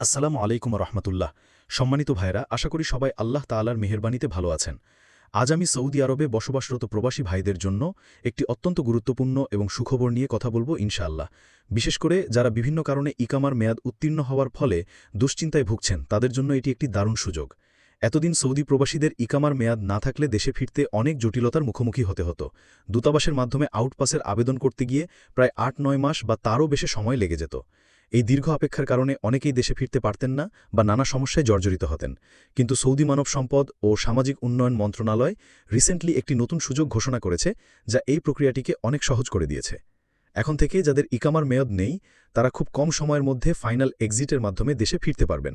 আসসালামু আলাইকুম রহমতুল্লাহ। সম্মানিত ভাইরা আশা করি সবাই আল্লাহ তালার মেহেরবানিতে ভালো আছেন। আজ আমি সৌদি আরবে বসবাসরত প্রবাসী ভাইদের জন্য একটি অত্যন্ত গুরুত্বপূর্ণ এবং সুখবর নিয়ে কথা বলব ইনশাআল্লাহ। বিশেষ করে যারা বিভিন্ন কারণে ইকামার মেয়াদ উত্তীর্ণ হওয়ার ফলে দুশ্চিন্তায় ভুগছেন, তাদের জন্য এটি একটি দারুণ সুযোগ। এতদিন সৌদি প্রবাসীদের ইকামার মেয়াদ না থাকলে দেশে ফিরতে অনেক জটিলতার মুখোমুখি হতে হতো। দূতাবাসের মাধ্যমে আউটপাসের আবেদন করতে গিয়ে প্রায় আট নয় মাস বা তারও বেশি সময় লেগে যেত। এই দীর্ঘ অপেক্ষার কারণে অনেকেই দেশে ফিরতে পারতেন না বা নানা সমস্যায় জর্জরিত হতেন। কিন্তু সৌদি মানব সম্পদ ও সামাজিক উন্নয়ন মন্ত্রণালয় রিসেন্টলি একটি নতুন সুযোগ ঘোষণা করেছে, যা এই প্রক্রিয়াটিকে অনেক সহজ করে দিয়েছে। এখন থেকে যাদের ইকামার মেয়াদ নেই, তারা খুব কম সময়ের মধ্যে ফাইনাল এক্সিটের মাধ্যমে দেশে ফিরতে পারবেন।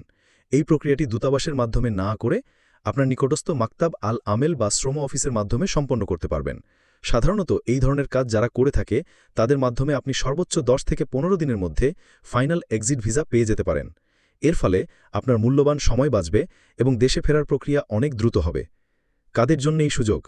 এই প্রক্রিয়াটি দূতাবাসের মাধ্যমে না করে আপনার নিকটস্থ মাকতাব আল আমেল বা শ্রম অফিসের মাধ্যমে সম্পন্ন করতে পারবেন। সাধারণত এই ধরনের কাজ যারা করে থাকে, তাদের মাধ্যমে আপনি সর্বোচ্চ 10 থেকে পনেরো দিনের মধ্যে ফাইনাল এক্সিট ভিসা পেয়ে যেতে পারেন। এর ফলে আপনার মূল্যবান সময় বাঁচবে এবং দেশে ফেরার প্রক্রিয়া অনেক দ্রুত হবে। কাদের জন্য এই সুযোগ?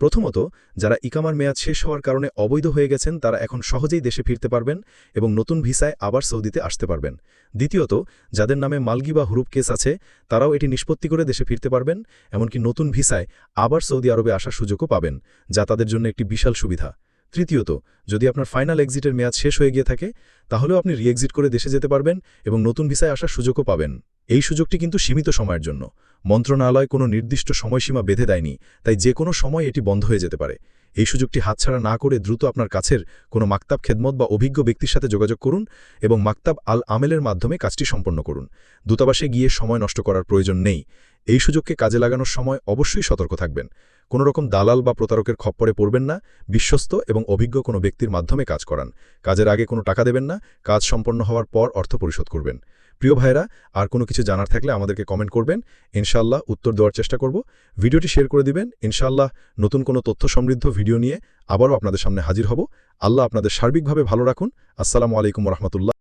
প্রথমত, যারা ইকামার মেয়াদ শেষ হওয়ার কারণে অবৈধ হয়ে গেছেন, তারা এখন সহজেই দেশে ফিরতে পারবেন এবং নতুন ভিসায় আবার সৌদিতে আসতে পারবেন। দ্বিতীয়ত, যাদের নামে মালগি বা হুরুপ কেস আছে, তারাও এটি নিষ্পত্তি করে দেশে ফিরতে পারবেন, এমনকি নতুন ভিসায় আবার সৌদি আরবে আসার সুযোগও পাবেন, যা তাদের জন্য একটি বিশাল সুবিধা। তৃতীয়ত, যদি আপনার ফাইনাল এক্সিটের মেয়াদ শেষ হয়ে গিয়ে থাকে, তাহলেও আপনি রিএক্সিট করে দেশে যেতে পারবেন এবং নতুন ভিসায় আসার সুযোগও পাবেন। এই সুযোগটি কিন্তু সীমিত সময়ের জন্য। মন্ত্রণালয় কোনো নির্দিষ্ট সময়সীমা বেঁধে দেয়নি, তাই যে কোনো সময় এটি বন্ধ হয়ে যেতে পারে। এই সুযোগটি হাতছাড়া না করে দ্রুত আপনার কাছের কোনো মাকতাব, খেদমত বা অভিজ্ঞ ব্যক্তির সাথে যোগাযোগ করুন এবং মাকতাব আল আমেলের মাধ্যমে কাজটি সম্পন্ন করুন। দূতাবাসে গিয়ে সময় নষ্ট করার প্রয়োজন নেই। এই সুযোগকে কাজে লাগানোর সময় অবশ্যই সতর্ক থাকবেন। কোনো রকম দালাল বা প্রতারকের খপ্পরে পড়বেন না, বিশ্বস্ত এবং অভিজ্ঞ কোনো ব্যক্তির মাধ্যমে কাজ করান। কাজের আগে কোনো টাকা দেবেন না, কাজ সম্পন্ন হওয়ার পর অর্থ পরিশোধ করবেন। প্রিয় ভাইরা আর কোনো কিছু জানার থাকলে আমাদেরকে কমেন্ট করবেন ইনশাল্লাহ উত্তর দেওয়ার চেষ্টা করব। ভিডিওটি শেয়ার করে দিবেন ইনশাল্লাহ নতুন কোনো তথ্য সমৃদ্ধ ভিডিও নিয়ে আবারও আপনাদের সামনে হাজির হব। আল্লাহ আপনাদের সার্বিকভাবে ভালো রাখুন। আসসালামু আলাইকুম রহমতুল্লাহ।